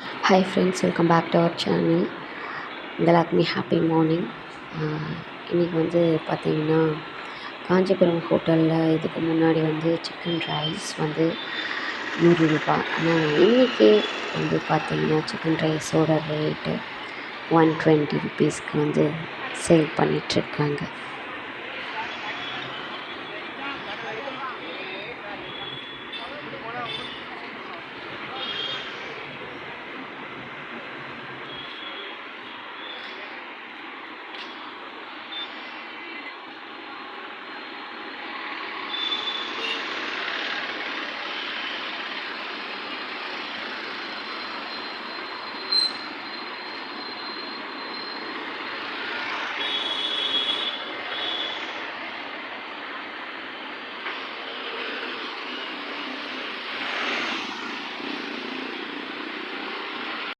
hi friends welcome back to our channel எல்லாருக்குமே happy morning இன்றைக்கி வந்து பார்த்திங்கன்னா காஞ்சிபுரம் ஹோட்டலில் இதுக்கு முன்னாடி வந்து சிக்கன் ரைஸ் வந்து நூறு ரூபாய் ஆனால் இன்றைக்கி வந்து பார்த்திங்கன்னா சிக்கன் ரைஸோட ரேட்டு ஒன் டுவெண்ட்டி ருபீஸ்க்கு வந்து சேல் பண்ணிகிட்ருக்காங்க